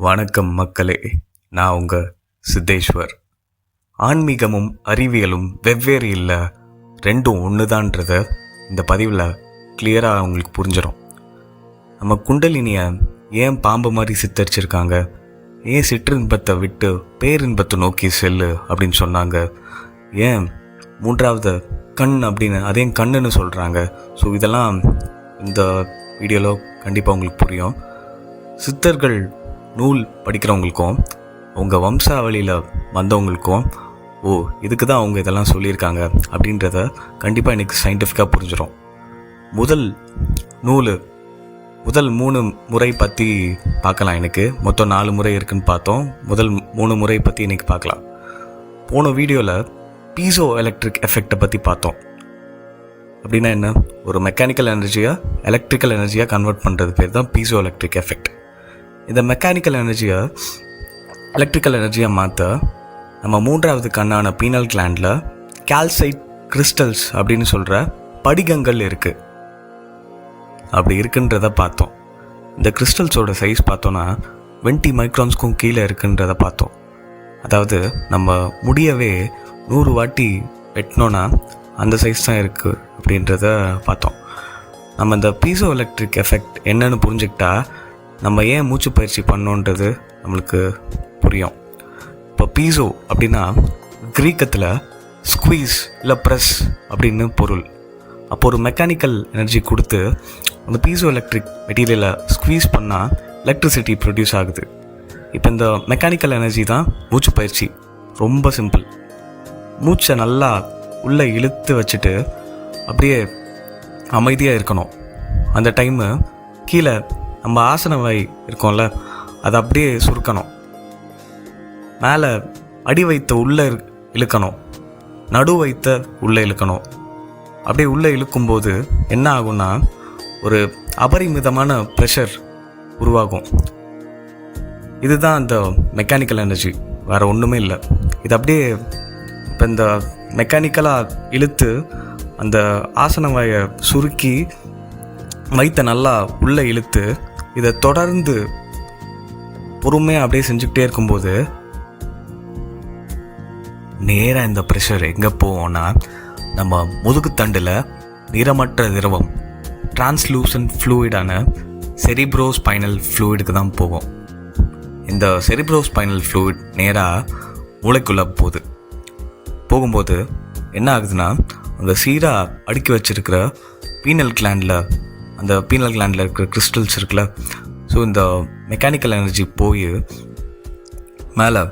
வணக்கம் மக்களே நான் உங்கள் சித்தேஸ்வர் ஆன்மீகமும் அறிவியலும் வெவ்வேறு இல்லை ரெண்டும் ஒன்றுதான்றத இந்த பதிவில் கிளியராக உங்களுக்கு புரிஞ்சிடும் நம்ம குண்டலினியை ஏன் பாம்பு மாதிரி சித்தரிச்சிருக்காங்க? ஏன் சிற்றின்பத்தை விட்டு பேரின்பத்தை நோக்கி செல்லு அப்படின்னு சொன்னாங்க? ஏன் மூன்றாவது கண் அப்படின்னு அதையும் கண்ணுன்னு சொல்கிறாங்க ஸோ இதெல்லாம் இந்த வீடியோவில் கண்டிப்பாக உங்களுக்கு புரியும். சித்தர்கள் நூல் படிக்கிறவங்களுக்கும் உங்கள் வம்சாவளியில் வந்தவங்களுக்கும் ஓ இதுக்கு தான் அவங்க இதெல்லாம் சொல்லியிருக்காங்க அப்படின்றத கண்டிப்பாக எனக்கு சயின்டிஃபிக்காக புரிஞ்சிடும் முதல் நூல் முதல் மூணு முறை பற்றி பார்க்கலாம் எனக்கு மொத்தம் நாலு முறை இருக்குன்னு பார்த்தோம். முதல் மூணு முறை பற்றி இன்றைக்கி பார்க்கலாம். போன வீடியோவில் பீசோ எலக்ட்ரிக் எஃபெக்டை பற்றி பார்த்தோம். அப்படின்னா என்ன? ஒரு மெக்கானிக்கல் எனர்ஜியாக எலக்ட்ரிக்கல் எனர்ஜியாக கன்வெர்ட் பண்ணுறது பேர் தான் பீசோ எலக்ட்ரிக் எஃபெக்ட். இந்த மெக்கானிக்கல் எனர்ஜியை எலக்ட்ரிக்கல் எனர்ஜியாக மாற்ற நம்ம மூன்றாவது கண்ணான பீனல் கிளாண்டில் கால்சைட் கிறிஸ்டல்ஸ் அப்படின்னு சொல்கிற படிகங்கள் இருக்குது அப்படி இருக்குன்றத பார்த்தோம். இந்த கிறிஸ்டல்ஸோட சைஸ் பார்த்தோன்னா டுவெண்ட்டி மைக்ரான்ஸ்க்கும் கீழே இருக்குன்றத பார்த்தோம். அதாவது நம்ம முடியவே நூறு வாட்டி வெட்டினோன்னா அந்த சைஸ் தான் இருக்குது அப்படின்றத பார்த்தோம். நம்ம இந்த பீசோ எலக்ட்ரிக் எஃபெக்ட் என்னன்னு புரிஞ்சுக்கிட்டா நம்ம ஏன் மூச்சு பயிற்சி பண்ணோன்றது நம்மளுக்கு புரியும். இப்போ பீசோ அப்படின்னா கிரீக்கத்தில் ஸ்குவீஸ் இல்லை ப்ரெஸ் அப்படின்னு பொருள். அப்போ ஒரு மெக்கானிக்கல் எனர்ஜி கொடுத்து அந்த பீசோ எலக்ட்ரிக் மெட்டீரியலை ஸ்குவீஸ் பண்ணால் எலக்ட்ரிசிட்டி ப்ரொடியூஸ் ஆகுது. இப்போ இந்த மெக்கானிக்கல் எனர்ஜி தான் மூச்சு பயிற்சி. ரொம்ப சிம்பிள் மூச்சை நல்லா உள்ளே இழுத்து வச்சுட்டு அப்படியே அமைதியாக இருக்கணும். அந்த டைமு கீழே நம்ம ஆசன வாய் இருக்கோம்ல அதை அப்படியே சுருக்கணும். மேலே அடி வைத்த உள்ளே இழுக்கணும். நடு வைத்த உள்ளே இழுக்கணும். அப்படியே உள்ளே இழுக்கும்போது என்ன ஆகும்னா ஒரு அபரிமிதமான ப்ரெஷர் உருவாகும். இதுதான் அந்த மெக்கானிக்கல் எனர்ஜி வேறு ஒன்றுமே இல்லை. இது அப்படியே இப்போ இந்த மெக்கானிக்கலாக இழுத்து அந்த ஆசன வாயை சுருக்கி வைத்த நல்லா உள்ளே இழுத்து இதை தொடர்ந்து பொறுமையாக அப்படியே செஞ்சுக்கிட்டே இருக்கும்போது நேராக இந்த ப்ரெஷர் எங்கே போவோம்னா நம்ம முதுகுத்தண்டில் நிறமற்ற திரவம் டிரான்ஸ்லூசன்ட் ஃப்ளூயிடான செரிப்ரோ ஸ்பைனல் ஃப்ளூயிடுக்கு தான் போகும். இந்த செரிப்ரோ ஸ்பைனல் ஃப்ளூயிட் நேராக மூளைக்குள்ளே போகுது. போகும்போது என்ன ஆகுதுன்னா அந்த சீராக அடுக்கி வச்சிருக்கிற பீனல் கிளாண்டில் அந்த பீனல் கிளாண்டில் இருக்கிற கிறிஸ்டல்ஸ் இருக்குல்ல ஸோ இந்த மெக்கானிக்கல் எனர்ஜி போய் மேலே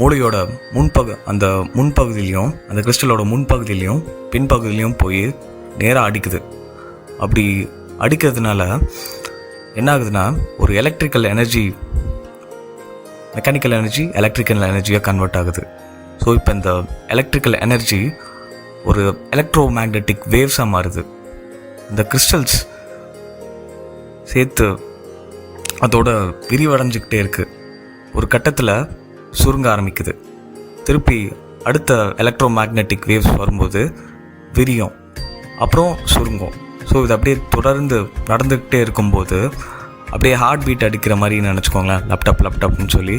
மூளையோட முன்பகு அந்த முன்பகுதியிலையும் அந்த கிறிஸ்டலோட முன்பகுதியிலையும் பின்பகுதியிலையும் போய் நேராக அடிக்குது. அப்படி அடிக்கிறதுனால என்ன ஆகுதுன்னா ஒரு electrical energy mechanical energy electrical எனர்ஜியாக கன்வெர்ட் ஆகுது. ஸோ இப்போ இந்த எலக்ட்ரிக்கல் எனர்ஜி ஒரு எலக்ட்ரோ மேக்னெட்டிக் வேவ்ஸாக மாறுது. இந்த கிறிஸ்டல்ஸ் சேர்த்து அதோட விரிவடைஞ்சிக்கிட்டே இருக்குது ஒரு கட்டத்தில் சுருங்க ஆரம்பிக்குது. திருப்பி அடுத்த எலக்ட்ரோ மேக்னெட்டிக் வேவ்ஸ் வரும்போது விரியும். அப்புறம் சுருங்கும். ஸோ இது அப்படியே தொடர்ந்து நடந்துக்கிட்டே இருக்கும்போது அப்படியே ஹார்ட் பீட் அடிக்கிற மாதிரி நினச்சிக்கோங்களேன். லேப்டாப் லேப்டாப்னு சொல்லி.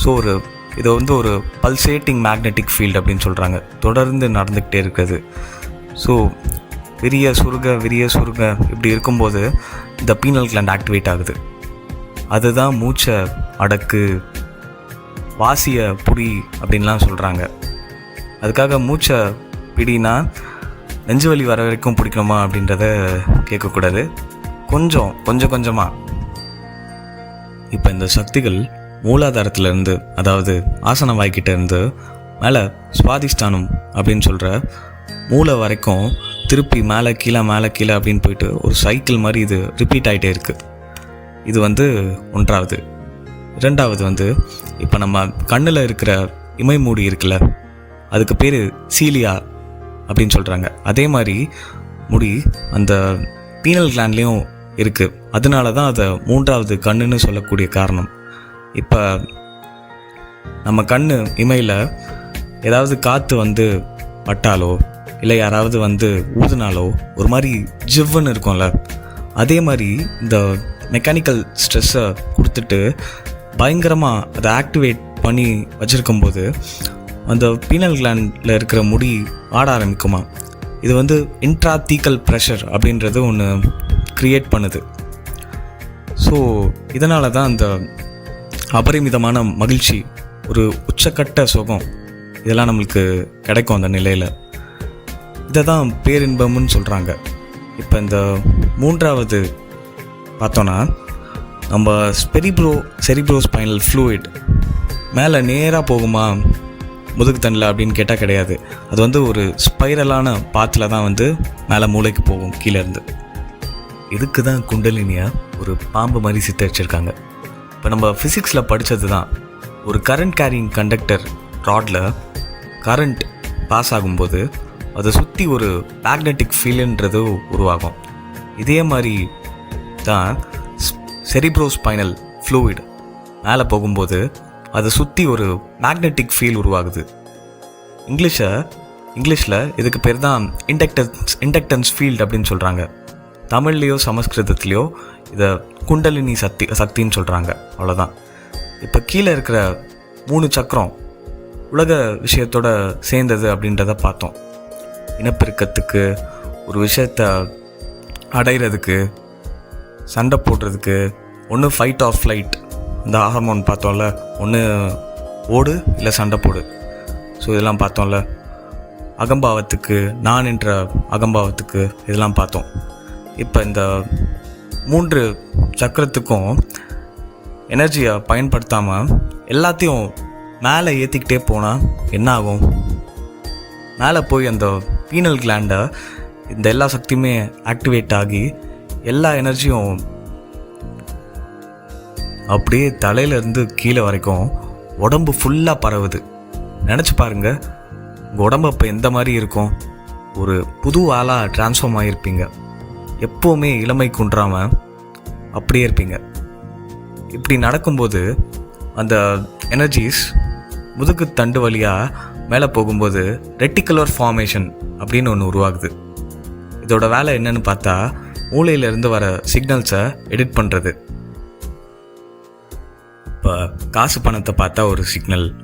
ஸோ ஒரு இதை வந்து ஒரு பல்சேட்டிங் மேக்னெட்டிக் ஃபீல்டு அப்படின்னு சொல்கிறாங்க தொடர்ந்து நடந்துக்கிட்டே இருக்குது. ஸோ விரிய சுருக விரிய சுருங்க இப்படி இருக்கும்போது இந்த பீனல் கிளாண்ட் ஆக்டிவேட் ஆகுது. அதுதான் மூச்சை அடக்கு வாசிய புடி அப்படின்லாம் சொல்கிறாங்க அதுக்காக மூச்சை பிடினா நெஞ்சு வலி வர வரைக்கும் பிடிக்கணுமா அப்படின்றத கேட்கக்கூடாது. கொஞ்சம் கொஞ்சம் கொஞ்சமாக இப்போ இந்த சக்திகள் மூலாதாரத்திலேருந்து அதாவது ஆசன வாய்க்கிட்ட இருந்து மேலே சுவாதிஷ்டானம் அப்படின்னு சொல்கிற மூளை வரைக்கும் திருப்பி மேலே கீழே மேலே கீழே அப்படின்னு போயிட்டு ஒரு சைக்கிள் மாதிரி இது ரிப்பீட் ஆகிட்டே இருக்குது இது வந்து ஒன்றாவது. ரெண்டாவது வந்து இப்போ நம்ம கண்ணில் இருக்கிற இமை மூடி இருக்குல்ல அதுக்கு பேர் சீலியா அப்படின்னு சொல்கிறாங்க அதே மாதிரி முடி அந்த பீனல் கிளாண்ட்லேயும் இருக்குது அதனால தான் அதை மூன்றாவது கண்ணுன்னு சொல்லக்கூடிய காரணம். இப்போ நம்ம கண் இமையில் ஏதாவது காற்று வந்து பட்டாலோ இல்லை யாராவது வந்து ஊதுனாலோ ஒரு மாதிரி ஜிவ்வுன்னு இருக்கும்ல அதே மாதிரி இந்த மெக்கானிக்கல் ஸ்ட்ரெஸ்ஸை கொடுத்துட்டு பயங்கரமாக அதை ஆக்டிவேட் பண்ணி வச்சுருக்கும்போது அந்த பீனல் கிளாண்டில் இருக்கிற முடி ஆட ஆரம்பிக்குமா? இது வந்து இன்ட்ராத்தீக்கல் ப்ரெஷர் அப்படின்றது ஒன்று க்ரியேட் பண்ணுது. ஸோ இதனால தான் அந்த அபரிமிதமான மகிழ்ச்சி ஒரு உச்சக்கட்ட சுகம் இதெல்லாம் நம்மளுக்கு கிடைக்கும் அந்த நிலையில். இதை தான் பேரின்பம்னு சொல்கிறாங்க இப்போ இந்த மூன்றாவது பார்த்தோன்னா நம்ம ஸ்பெரிப்ரோ செரிப்ரோ ஸ்பைனல் ஃப்ளூயிட் மேலே நேராக போகுமா? முதுகு தண்டில் அப்படின்னு கேட்டால் கிடையாது. அது வந்து ஒரு ஸ்பைரலான பாத்தில் தான் வந்து மேலே மூளைக்கு போகும் கீழேருந்து இதுக்கு தான் குண்டலினியாக ஒரு பாம்பு மாதிரி சித்தரிச்சிருக்காங்க இப்போ நம்ம ஃபிசிக்ஸில் படித்தது தான் ஒரு கரண்ட் கேரிங் கண்டக்டர் ராடில் கரண்ட் பாஸ் ஆகும்போது அதை சுற்றி ஒரு மேக்னெட்டிக் ஃபீல்ன்றது உருவாகும். இதே மாதிரி தான் செரிப்ரோஸ்பைனல் ஃப்ளூயிட் மேலே போகும்போது அதை சுற்றி ஒரு மேக்னெட்டிக் ஃபீல் உருவாகுது. இங்கிலீஷை இங்கிலீஷில் இதுக்கு பேர் தான் இண்டக்டன்ஸ் இண்டக்டன்ஸ் ஃபீல்ட் அப்படின்னு சொல்கிறாங்க தமிழ்லேயோ சமஸ்கிருதத்துலேயோ இதை குண்டலினி சக்தி சக்தின்னு சொல்கிறாங்க அவ்வளோதான் இப்போ கீழே இருக்கிற மூணு சக்கரம் உலக விஷயத்தோட சேர்ந்தது அப்படின்றத பார்த்தோம். இனப்பெருக்கத்துக்கு ஒரு விஷயத்த அடைகிறதுக்கு சண்டை போடுறதுக்கு ஒன்று ஃபைட் ஆஃப் ஃப்ளைட் இந்த ஹார்மோன் பார்த்தோம்ல ஒன்று ஓடு இல்லை சண்டை போடு. ஸோ இதெல்லாம் பார்த்தோம்ல. அகம்பாவத்துக்கு நான் என்ற அகம்பாவத்துக்கு இதெல்லாம் பார்த்தோம். இப்போ இந்த மூன்று சக்கரத்துக்கும் எனர்ஜியை பயன்படுத்தாமல் எல்லாத்தையும் மேலே ஏற்றிக்கிட்டே போனால் என்ன ஆகும் மேலே போய் அந்த பீனல் கிளாண்டை இந்த எல்லா சக்தியுமே ஆக்டிவேட் ஆகி எல்லா எனர்ஜியும் அப்படியே தலையிலேருந்து கீழே வரைக்கும் உடம்பு ஃபுல்லாக பரவுது. நினச்சி பாருங்க உங்கள் உடம்பு அப்போ எந்த மாதிரி இருக்கும்? ஒரு புது ஆளாக ட்ரான்ஸ்ஃபார்ம் ஆகியிருப்பீங்க எப்போவுமே இளமை குன்றாமல் அப்படியே இருப்பீங்க. இப்படி நடக்கும்போது அந்த எனர்ஜிஸ் முதுகு தண்டு வழியாக மேலே போகும்போது ரெட்டிகுலர் ஃபார்மேஷன் அப்படின்னு ஒன்று உருவாகுது. இதோட வேலை என்னன்னு பார்த்தா மூளையிலேருந்து வர சிக்னல்ஸை எடிட் பண்ணுறது இப்போ காசு பணத்தை பார்த்தா ஒரு சிக்னல்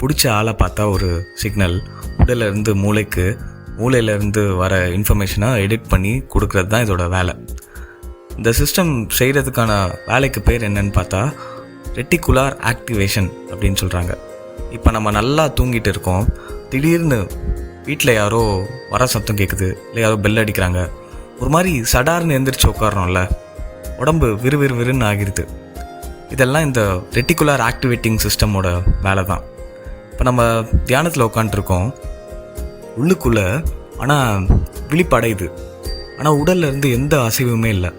பிடிச்ச ஆளை பார்த்தா ஒரு சிக்னல் உடலிருந்து மூளைக்கு மூளையிலேருந்து வர இன்ஃபர்மேஷனை எடிட் பண்ணி கொடுக்கறது தான் இதோட வேலை. இந்த சிஸ்டம் செய்கிறதுக்கான வேலைக்கு பேர் என்னன்னு பார்த்தா ரெட்டிகுலார் ஆக்டிவேஷன் அப்படின்னு சொல்கிறாங்க இப்போ நம்ம நல்லா தூங்கிட்டு இருக்கோம். திடீர்னு வீட்டில் யாரோ வர சத்தம் கேட்குது இல்லை யாரோ பெல் அடிக்கிறாங்க. ஒரு மாதிரி சடார்னு எந்திரிச்சு உட்காரணும்ல உடம்பு விறுவிறு விறுன்னு ஆகிருது. இதெல்லாம் இந்த ரெட்டிகுலார் ஆக்டிவேட்டிங் சிஸ்டமோட வேலை தான் இப்போ நம்ம தியானத்தில் உட்காந்துருக்கோம் உள்ளுக்குள்ளே ஆனால் விழிப்படையுது. ஆனால் உடல்ல இருந்து எந்த அசைவுமே இல்லை.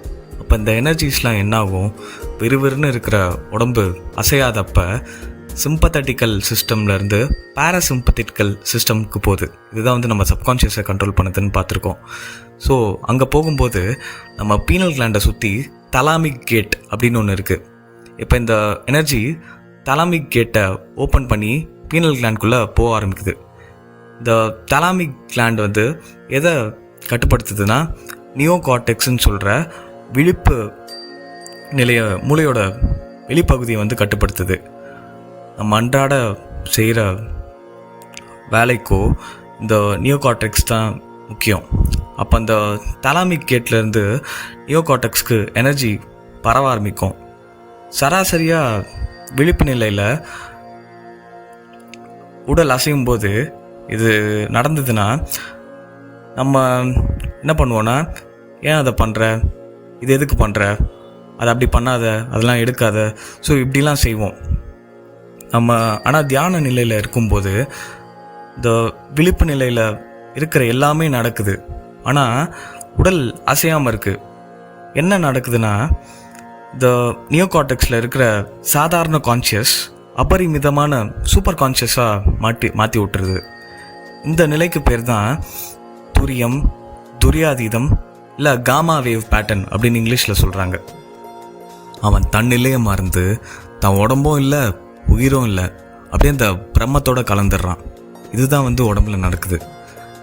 அப்போ இந்த எனர்ஜிஸ்லாம் என்னாகும்? விறுவிறுன்னு இருக்கிற உடம்பு அசையாதப்ப சிம்பத்தட்டிக்கல் சிஸ்டம்லேருந்து பேராசிம்பத்திக்கல் சிஸ்டம்க்கு போகுது. இதுதான் வந்து நம்ம சப்கான்ஷியஸை கண்ட்ரோல் பண்ணுதுன்னு பார்த்துருக்கோம். ஸோ அங்கே போகும்போது நம்ம பீனல் கிளாண்டை சுற்றி தலாமிக் கேட் அப்படின்னு ஒன்று இருக்குது இப்போ இந்த எனர்ஜி தலாமிக் கேட்டை ஓப்பன் பண்ணி பீனல் கிளாண்ட்குள்ளே போக ஆரம்பிக்குது. இந்த தலாமிக் கிளாண்ட் வந்து எதை கட்டுப்படுத்துதுன்னா நியோ கார்டெக்ஸ்ன்னு சொல்கிற விழிப்பு நிலைய மூளையோட வெளிப்பகுதியை வந்து கட்டுப்படுத்துது. நம்ம அன்றாட செய்கிற வேலைக்கோ இந்த நியோ கார்டெக்ஸ் தான் முக்கியம். அப்போ அந்த தலாமிக் கேட்லேருந்து நியோகார்டெக்ஸ்க்கு எனர்ஜி பரவ ஆரம்பிக்கும். சராசரியாக விழிப்பு நிலையில் உடல் அசையும் போது இது நடந்ததுன்னா நம்ம என்ன பண்ணுவோன்னா ஏன் அதை பண்ணுற இது எதுக்கு பண்ணுற அதை அப்படி பண்ணாத அதெல்லாம் எடுக்காத. ஸோ இப்படிலாம் செய்வோம். நம்ம ஆனால் தியான நிலையில் இருக்கும்போது இந்த விழிப்பு நிலையில் இருக்கிற எல்லாமே நடக்குது. ஆனால் உடல் அசையாமல் இருக்குது என்ன நடக்குதுன்னா இந்த நியோகாட்டக்ஸில் இருக்கிற சாதாரண கான்ஷியஸ் அபரிமிதமான சூப்பர் கான்ஷியஸாக மாட்டி மாற்றி விட்டுருது. இந்த நிலைக்கு பேர் தான் துரியம் துரியாதீதம் இல்லை காமா வேவ் பேட்டர்ன் அப்படின்னு இங்கிலீஷில் சொல்கிறாங்க அவன் தன்னிலையே மறந்து தன் உடம்பும் இல்லை உயிரும் இல்லை. அப்படியே அந்த பிரம்மத்தோட கலந்துடுறான். இதுதான் வந்து உடம்புல நடக்குது.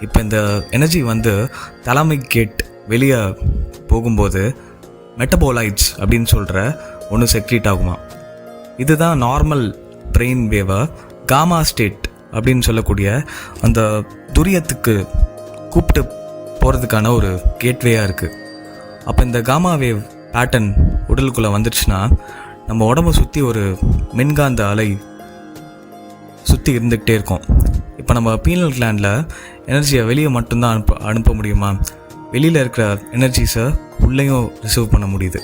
இப்போ இந்த எனர்ஜி வந்து தலைமை கேட் வெளியே போகும்போது மெட்டபோலைட்ஸ் அப்படின்னு சொல்கிற ஒன்று செக்ரீட் ஆகுமா? இதுதான் நார்மல் பிரெயின் வேவை காமா ஸ்டேட் அப்படின்னு சொல்லக்கூடிய அந்த துரியத்துக்கு கூப்பிட்டு போகிறதுக்கான ஒரு கேட்வேயாக இருக்குது அப்போ இந்த காமா வேவ் பேட்டர்ன் உடலுக்குள்ளே வந்துடுச்சுன்னா நம்ம உடம்பை சுற்றி ஒரு மின்காந்த அலை சுற்றி இருந்துக்கிட்டே இருக்கும். இப்போ நம்ம பீனல் கிளாண்டில் எனர்ஜியை வெளியே மட்டும்தான் அனுப்ப அனுப்ப முடியுமா? வெளியில் இருக்கிற எனர்ஜிஸை உள்ளேயும் ரிசீவ் பண்ண முடியுது.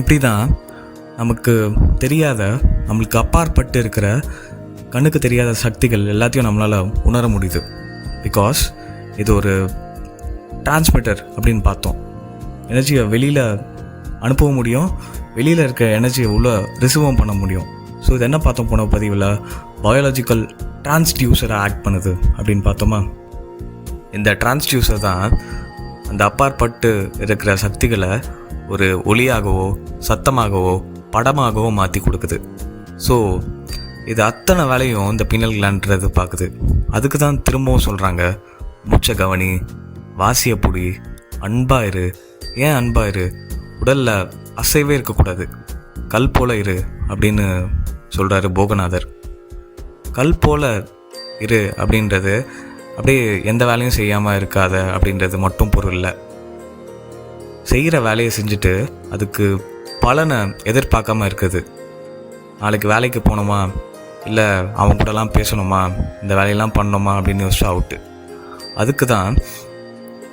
இப்படி தான் நமக்கு தெரியாத நம்மளுக்கு அப்பாற்பட்டு இருக்கிற கண்ணுக்கு தெரியாத சக்திகள் எல்லாத்தையும் நம்மளால் உணர முடியுது. பிகாஸ் இது ஒரு டிரான்ஸ்மிட்டர் அப்படின்னு பார்த்தோம். எனர்ஜியை வெளியில் அனுப்பவும் முடியும். வெளியில் இருக்க எனர்ஜியை உள்ள ரிசீவும் பண்ண முடியும். ஸோ இது என்ன பார்த்தோம் போன பதிவில்? பயாலஜிக்கல் டிரான்ஸ்டியூசரை ஆக்ட் பண்ணுது அப்படின்னு பார்த்தோமா? இந்த டிரான்ஸ்டியூசர் தான் அந்த அப்பாற்பட்டு இருக்கிற சக்திகளை ஒரு ஒளியாகவோ சத்தமாகவோ படமாகவோ மாற்றி கொடுக்குது. ஸோ இது அத்தனை வேலையும் இந்த பின்னல் கிளான்றது பார்க்குது. அதுக்கு தான் திரும்பவும் சொல்கிறாங்க மூச்சை கவனி வாசிய அன்பாயிரு ஏன் அன்பாயிரு? உடலில் அசைவே இருக்கக்கூடாது. கல் போல இரு அப்படின்னு சொல்கிறாரு போகநாதர். கல் போல இரு அப்படின்றது அப்படியே எந்த வேலையும் செய்யாமல் இருக்காத அப்படின்றது மட்டும் பொருள் இல்லை. செய்கிற வேலையை செஞ்சுட்டு அதுக்கு பலனை எதிர்பார்க்காம இருக்குது. நாளைக்கு வேலைக்கு போகணுமா? இல்லை அவங்க கூடலாம் பேசணுமா? இந்த வேலையெல்லாம் பண்ணணுமா? அப்படின்னு யோசிச்சு அவுட்டு அதுக்கு தான்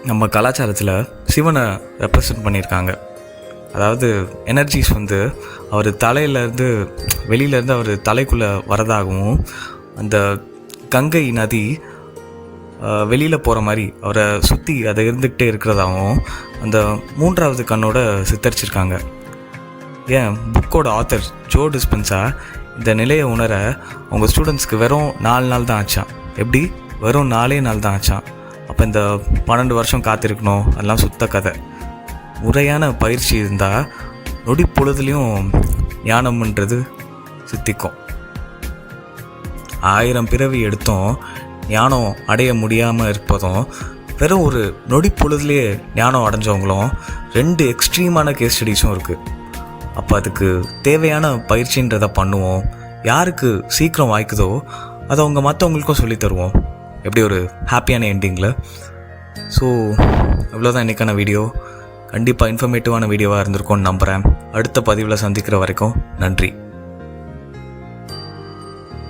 நம்ம கலாச்சாரத்தில் சிவனை ரெப்ரசன்ட் பண்ணியிருக்காங்க. அதாவது எனர்ஜிஸ் வந்து அவர் தலையிலேருந்து வெளியிலேருந்து அவர் தலைக்குள்ளே வரதாகவும் அந்த கங்கை நதி வெளியில் போகிற மாதிரி அவரை சுற்றி அதை இருந்துக்கிட்டே இருக்கிறதாகவும் அந்த மூன்றாவது கண்ணோட சித்தரிச்சிருக்காங்க. ஏன்? புக்கோட ஆத்தர் ஜோ டிஸ்பென்ஸா இந்த நிலையை உணர அவங்க ஸ்டூடெண்ட்ஸ்க்கு வெறும் நாலு நாள் தான் ஆச்சான். எப்படி? வெறும் நாலே நாள் தான் ஆச்சான். அப்போ இந்த பன்னெண்டு வருஷம் காத்திருக்கணும் அதெல்லாம் சுத்த கதை. முறையான பயிற்சி இருந்தால் நொடி பொழுதுலேயும் ஞானம்ன்றது சித்திக்கும். ஆயிரம் பிறவி எடுத்தும் ஞானம் அடைய முடியாமல் இருப்பதும் வெறும் ஒரு நொடி பொழுதுலேயே ஞானம் அடைஞ்சவங்களும் ரெண்டு எக்ஸ்ட்ரீமான கேஸ் ஸ்டடீஸும் இருக்குது அப்போ அதுக்கு தேவையான பயிற்சின்றதை பண்ணுவோம். யாருக்கு சீக்கிரம் வாய்க்குதோ அதை அவங்க மற்றவங்களுக்கும் சொல்லித் தருவோம். எப்படி ஒரு ஹாப்பியான எண்டிங்கில் ஸோ இவ்வளோதான் இன்றைக்கான வீடியோ கண்டிப்பாக இன்ஃபர்மேட்டிவான வீடியோவாக இருந்திருக்கும்னு நம்புகிறேன் அடுத்த பதிவில் சந்திக்கிற வரைக்கும் நன்றி.